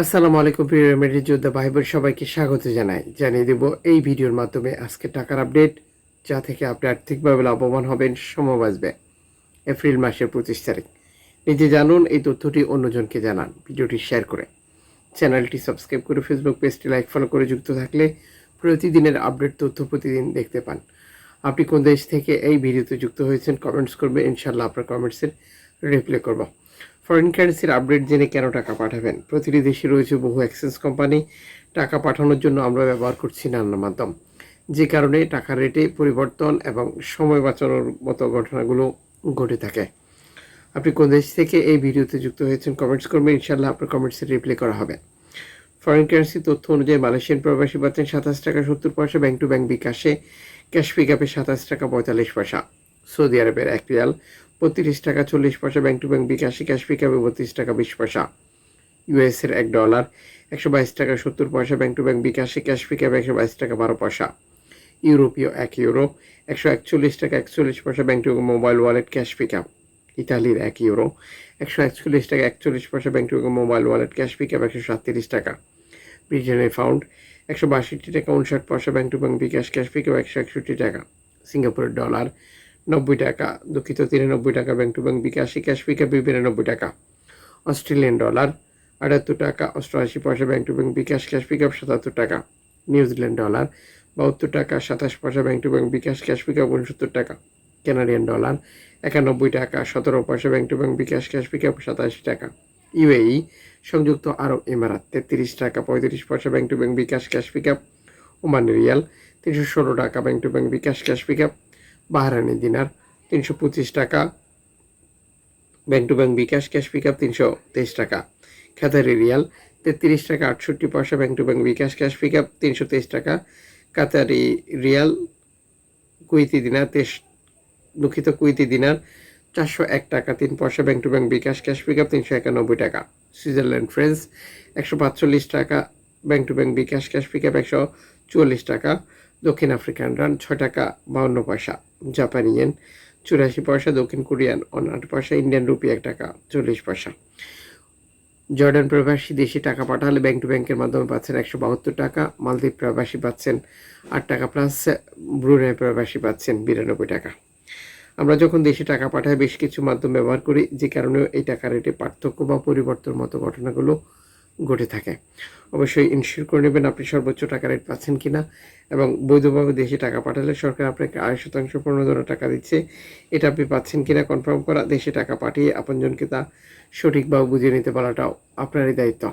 আসসালামু আলাইকুম, প্রিয় রেমেডি যোদ্ধা ভাই বোন সবাইকে স্বাগত জানাই। জানিয়ে দেব এই ভিডিওর মাধ্যমে আজকে টাকার আপডেট, যা থেকে আপনি আর্থিকভাবে লাভবান হবেন, সময় বাঁচবে। এপ্রিল মাসের পঁচিশ তারিখ। নিজে জানুন এই তথ্যটি, অন্যজনকে জানান। ভিডিওটি শেয়ার করে চ্যানেলটি সাবস্ক্রাইব করে ফেসবুক পেজটি লাইক, ফলো করে যুক্ত থাকলে প্রতিদিনের আপডেট তথ্য প্রতিদিন দেখতে পান। আপনি কোন দেশ থেকে এই ভিডিওতে যুক্ত হয়েছেন, কমেন্টস করবে ইনশাল্লাহ আপনার কমেন্টসের রিপ্লাই করব। ফরেন কারেন্সির আপডেট জেনে কেন টাকা পাঠাবেন? প্রতিটি দেশে রয়েছে বহু এক্সচেঞ্জ কোম্পানি টাকা পাঠানোর জন্য আমরা ব্যবহার করছি নানা মাধ্যম। যে কারণে টাকার রেটে পরিবর্তন এবং সময় বাঁচানোর মতো ঘটনাগুলো ঘটে থাকে। আপনি কোন দেশ থেকে এই ভিডিওতে যুক্ত হয়েছেন কমেন্টস করবেন ইনশাল্লাহ আপনার কমেন্টসে রিপ্লাই করা হবে। ফরেন কারেন্সি তথ্য অনুযায়ী মালয়েশিয়ান প্রবাসী পাচ্ছেন সাতাশ টাকা সত্তর পয়সা, ব্যাংক টু ব্যাংক বিকাশে ক্যাশ পিক আপে সাতাশ টাকা পঁয়তাল্লিশ পয়সা। সৌদি আরবের এক রিয়াল বত্রিশ টাকা চল্লিশ পয়সা ব্যাংক টু ব্যাংক বিকাশে ক্যাশ পিক আপে বত্রিশ টাকা বিশ পয়সা। ইউএসের এক ডলার একশো বাইশ টাকা সত্তর পয়সা ব্যাংক টু ব্যাংক বিকাশে ক্যাশ পিক আপে একশো বাইশ টাকা বারো পয়সা। ইউরোপীয় এক ইউরো একশো একচল্লিশ টাকা একচল্লিশ পয়সা bank to mobile wallet cash pick up ইতালির এক ইউরো একশো একচল্লিশ টাকা একচল্লিশ পয়সা bank to mobile wallet cash pick up একশো সাতত্রিশ টাকা। ব্রিটেনের ফাউন্ড একশো বাষট্টি টাকা উনষাট পয়সা bank to bank bKash cash pick up একশো একষট্টি টাকা। সিঙ্গাপুরের ডলার নব্বই টাকা, দুঃখিত তিরানব্বই টাকা ব্যাংক টু ব্যাংক বিকাশে ক্যাশ পিক আপ বিরানব্বই টাকা। অস্ট্রেলিয়ান ডলার, আটাত্তর টাকা, অষ্টআশি পয়সা bank to bank bKash, cash pick up সাতাত্তর টাকা। নিউজিল্যান্ড ডলার, বাহাত্তর টাকা, সাতাশ পয়সা bank to bank bKash, cash pick up উনসত্তর টাকা। কানাডিয়ান ডলার, একানব্বই টাকা, সতেরো পয়সা bank to bank bKash, cash pick up সাতাশি টাকা। ইউএই, সংযুক্ত আরব ইমারাত তেত্রিশ টাকা, পঁয়ত্রিশ পয়সা bank to bank bKash, cash pick up Oman Real, তিনশো ষোলো টাকা bank to bank bKash, cash pick up Bahraini দিনার তিনশো পঁচিশ টাকা। Bank to bank bKash, cash pick up তিনশো তেইশ টাকা। খাতারি রিয়াল তেত্রিশ টাকা, আটষট্টি পয়সা bank to bank bKash, cash pick up তিনশো তেইশ টাকা। কাতারি রিয়াল কুইতি দিনার তেইশ, দুঃখিত কুইতি দিনার চারশো এক টাকা, তিন পয়সা bank to bank bKash, cash pick up তিনশো একানব্বই টাকা। সুইজারল্যান্ড ফ্রেন্স একশো পাঁচচল্লিশ টাকা bank to bank bKash, cash pick up একশো চুয়াল্লিশ টাকা, দক্ষিণ আফ্রিকান রান ছয় টাকা বাউন্ন পয়সা, জাপানি ইয়েন চুরাশি পয়সা, দক্ষিণ কোরিয়ান অনাট পয়সা, ইন্ডিয়ান রুপি এক টাকা চল্লিশ পয়সা। জর্ডান প্রবাসী দেশে টাকা পাঠালে ব্যাংক টু ব্যাংকের মাধ্যমে পাচ্ছেন একশো বাহাত্তর টাকা, মালদ্বীপ প্রবাসী পাচ্ছেন আট টাকা প্লাস ব্রুনেই প্রবাসী পাচ্ছেন বিরানব্বই টাকা। আমরা যখন দেশে টাকা পাঠাই, বেশ কিছু মাধ্যম ব্যবহার করি, যে কারণে এই টাকা রেটে পার্থক্য বা পরিবর্তন মতো ঘটনাগুলো ঘটে থাকে। অবশ্যই ইনশিওর করে নেবেন আপনি সর্বোচ্চ টাকা রেট পাচ্ছেন কি না এবং বৈধভাবে দেশে টাকা পাঠালে সরকার আপনাকে আড়াই শতাংশ, পনেরো টাকা দিচ্ছে। এটা আপনি পাচ্ছেন কি না কনফার্ম করা, দেশে টাকা পাঠিয়ে আপনজনকে তা সঠিকভাবে বুঝিয়ে নিতে পারাটাও আপনারই দায়িত্ব।